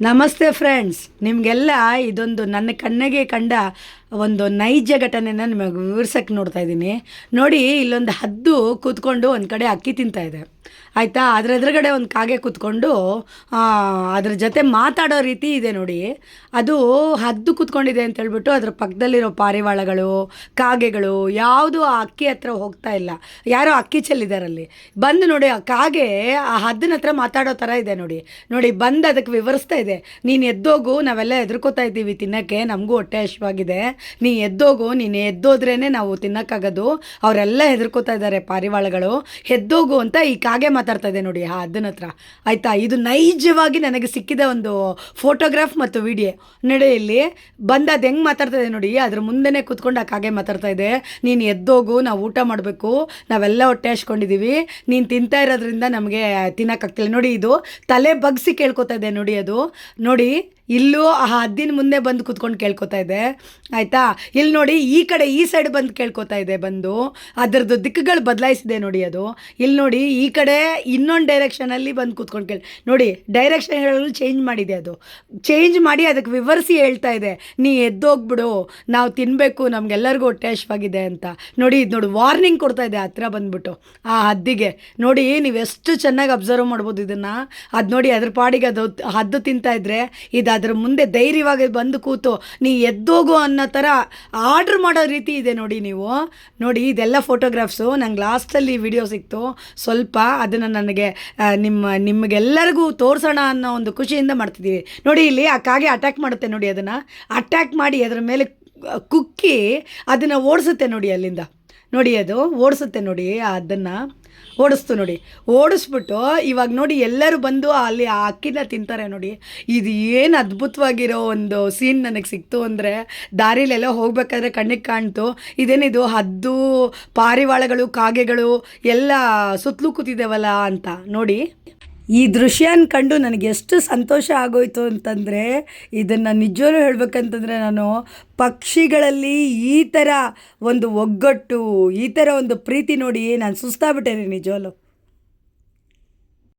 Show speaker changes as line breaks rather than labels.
ನಮಸ್ತೆ ಫ್ರೆಂಡ್ಸ್ ನಿಮಗೆಲ್ಲ ಇದೊಂದು ನನ್ನ ಕಣ್ಣಿಗೆ ಕಂಡ ಒಂದು ನೈಜ ಘಟನೆನ ನಿಮಗೆ ವಿವರ್ಸಕ್ಕೆ ನೋಡ್ತಾ ಇದ್ದೀನಿ. ನೋಡಿ, ಇಲ್ಲೊಂದು ಹದ್ದು ಕೂತ್ಕೊಂಡು ಒಂದು ಕಡೆ ಅಕ್ಕಿ ತಿಂತಾ ಇದೆ. ಆಯಿತಾ? ಅದ್ರ ಎದುರುಗಡೆ ಒಂದು ಕಾಗೆ ಕೂತ್ಕೊಂಡು ಅದ್ರ ಜೊತೆ ಮಾತಾಡೋ ರೀತಿ ಇದೆ ನೋಡಿ. ಅದು ಹದ್ದು ಕೂತ್ಕೊಂಡಿದೆ ಅಂತ ಹೇಳ್ಬಿಟ್ಟು ಅದ್ರ ಪಕ್ಕದಲ್ಲಿರೋ ಪಾರಿವಾಳಗಳು, ಕಾಗೆಗಳು, ಯಾವುದು ಆ ಅಕ್ಕಿ ಹತ್ರ ಹೋಗ್ತಾ ಇಲ್ಲ. ಯಾರೋ ಅಕ್ಕಿ ಚೆಲ್ಲಿದಾರಲ್ಲಿ ಬಂದು ನೋಡಿ, ಆ ಕಾಗೆ ಆ ಹದ್ದಿನ ಹತ್ರ ಮಾತಾಡೋ ಥರ ಇದೆ ನೋಡಿ. ನೋಡಿ, ಬಂದು ಅದಕ್ಕೆ ವಿವರಿಸ್ತಾ ಇದೆ. ನೀನು ಎದ್ದೋಗು, ನಾವೆಲ್ಲ ಎದುರ್ಕೋತಾ ಇದ್ದೀವಿ ತಿನ್ನೋಕ್ಕೆ. ನಮಗೂ ಹೊಟ್ಟೆ ಹಶ್ವಾಗಿದೆ ನೀ ಎದ್ದೋಗು, ನೀನು ಎದ್ದೋದ್ರೇ ನಾವು ತಿನ್ನೋಕ್ಕಾಗೋದು. ಅವರೆಲ್ಲ ಹೆದರ್ಕೋತಾ ಇದ್ದಾರೆ ಪಾರಿವಾಳಗಳು. ಎದ್ದೋಗು ಅಂತ ಈ ಕಾಗೆ ಮಾತಾಡ್ತಾ ಇದೆ ನೋಡಿ ಆ ಅದನ್ನ ಹತ್ರ. ಆಯಿತಾ? ಇದು ನೈಜವಾಗಿ ನನಗೆ ಸಿಕ್ಕಿದ ಒಂದು ಫೋಟೋಗ್ರಾಫ್ ಮತ್ತು ವಿಡಿಯೋ. ನಡೆಯಲ್ಲಿ ಬಂದ ಅದು ಹೆಂಗೆ ಮಾತಾಡ್ತಾ ಇದೆ ನೋಡಿ, ಅದ್ರ ಮುಂದೆನೇ ಕೂತ್ಕೊಂಡು ಆ ಕಾಗೆ ಮಾತಾಡ್ತಾ ಇದೆ ನೀನು ಎದ್ದೋಗು, ನಾವು ಊಟ ಮಾಡಬೇಕು, ನಾವೆಲ್ಲ ಹೊಟ್ಟೆ ಹಚ್ಕೊಂಡಿದ್ದೀವಿ ನೀನು ತಿಂತಾ ಇರೋದ್ರಿಂದ ನಮಗೆ ತಿನ್ನೋಕ್ಕಾಗ್ತಿಲ್ಲ. ನೋಡಿ ಇದು ತಲೆ ಬಗ್ಸಿ ಕೇಳ್ಕೊತಾ ಇದೆ ನೋಡಿ ಅದು. ನೋಡಿ ಇಲ್ಲೂ ಆ ಹದ್ದಿನ ಮುಂದೆ ಬಂದು ಕೂತ್ಕೊಂಡು ಕೇಳ್ಕೊತಾ ಇದೆ. ಆಯಿತಾ? ಇಲ್ಲಿ ನೋಡಿ, ಈ ಕಡೆ ಈ ಸೈಡ್ ಬಂದು ಕೇಳ್ಕೊತಾ ಇದೆ ಬಂದು. ಅದರದ್ದು ದಿಕ್ಕುಗಳು ಬದಲಾಯಿಸಿದೆ ನೋಡಿ ಅದು. ಇಲ್ಲಿ ನೋಡಿ, ಈ ಕಡೆ ಇನ್ನೊಂದು ಡೈರೆಕ್ಷನಲ್ಲಿ ಬಂದು ಕೂತ್ಕೊಂಡು ಕೇಳಿ ನೋಡಿ ಡೈರೆಕ್ಷನ್ಗಳು ಚೇಂಜ್ ಮಾಡಿದೆ ಅದು. ಚೇಂಜ್ ಮಾಡಿ ಅದಕ್ಕೆ ವಿವರಿಸಿ ಹೇಳ್ತಾ ಇದೆ. ನೀ ಎದ್ದೋಗ್ಬಿಡು, ನಾವು ತಿನ್ನಬೇಕು ನಮಗೆಲ್ಲರಿಗೂ ಹೊಟ್ಟೆ ಹಶ್ವಾಗಿದೆ ಅಂತ. ನೋಡಿ, ಇದು ನೋಡಿ ವಾರ್ನಿಂಗ್ ಕೊಡ್ತಾ ಇದೆ, ಹತ್ರ ಬಂದ್ಬಿಟ್ಟು. ಆ ಹದ್ದಿಗೆ. ನೋಡಿ ನೀವು ಎಷ್ಟು ಚೆನ್ನಾಗಿ ಅಬ್ಸರ್ವ್ ಮಾಡ್ಬೋದು ಇದನ್ನು. ಅದು ನೋಡಿ, ಅದ್ರ ಪಾಡಿಗೆ ಅದು ಹದ್ದು ತಿಂತಾ ಇದ್ರೆ, ಇದು ಅದ್ರ ಮುಂದೆ ಧೈರ್ಯವಾಗಿ ಬಂದು ಕೂತು, ನೀ ಎದ್ದೋಗು ಅನ್ನೋ ಥರ ಆರ್ಡ್ರ್ ಮಾಡೋ ರೀತಿ ಇದೆ ನೋಡಿ ನೀವು. ನೋಡಿ, ಇದೆಲ್ಲ ಫೋಟೋಗ್ರಾಫ್ಸು. ನಂಗೆ ಲಾಸ್ಟಲ್ಲಿ ವಿಡಿಯೋ ಸಿಕ್ತು. ಸ್ವಲ್ಪ ಅದನ್ನು ನನಗೆ ನಿಮ್ಮ, ನಿಮಗೆಲ್ಲರಿಗೂ ತೋರಿಸೋಣ ಅನ್ನೋ ಒಂದು ಖುಷಿಯಿಂದ ಮಾಡ್ತಿದ್ದೀವಿ ನೋಡಿ ಇಲ್ಲಿ ಆ ಕಾಗೆ ಅಟ್ಯಾಕ್ ಮಾಡುತ್ತೆ ನೋಡಿ ಅದನ್ನು. ಅಟ್ಯಾಕ್ ಮಾಡಿ ಅದರ ಮೇಲೆ ಕುಕ್ಕಿ ಅದನ್ನು ಓಡಿಸುತ್ತೆ ನೋಡಿ ಅಲ್ಲಿಂದ. ನೋಡಿ ಅದು ಓಡಿಸುತ್ತೆ ನೋಡಿ ಅದನ್ನು ಓಡಿಸ್ತು ನೋಡಿ. ಓಡಿಸ್ಬಿಟ್ಟು ಇವಾಗ ನೋಡಿ ಎಲ್ಲರೂ ಬಂದು ಅಲ್ಲಿ ಆ ಅಕ್ಕಿನ ತಿಂತಾರೆ ನೋಡಿ. ಇದು ಏನು ಅದ್ಭುತವಾಗಿರೋ ಒಂದು ಸೀನ್ ನನಗೆ ಸಿಕ್ತು ಅಂದರೆ ದಾರಿಲೆಲ್ಲ ಹೋಗ್ಬೇಕಾದ್ರೆ ಕಣ್ಣಿಗೆ ಕಾಣ್ತು. ಇದೇನಿದು ಹದ್ದು, ಪಾರಿವಾಳಗಳು, ಕಾಗೆಗಳು ಎಲ್ಲ ಸುತ್ತಲೂ ಕೂತಿದ್ದೇವಲ್ಲ ಅಂತ. ನೋಡಿ ಈ ದೃಶ್ಯನ ಕಂಡು ನನಗೆ ಎಷ್ಟು ಸಂತೋಷ ಆಗೋಯ್ತು ಅಂತಂದರೆ ಇದನ್ನು ನಿಜವೂ ಹೇಳಬೇಕಂತಂದರೆ ನಾನು ಪಕ್ಷಿಗಳಲ್ಲಿ ಈ ಥರ ಒಂದು ಒಗ್ಗಟ್ಟು, ಈ ಥರ ಒಂದು ಪ್ರೀತಿ ನೋಡಿ ನಾನು ಸುಸ್ತಾಗ್ಬಿಟ್ಟೆ ನಿಜವಲ್ಲೂ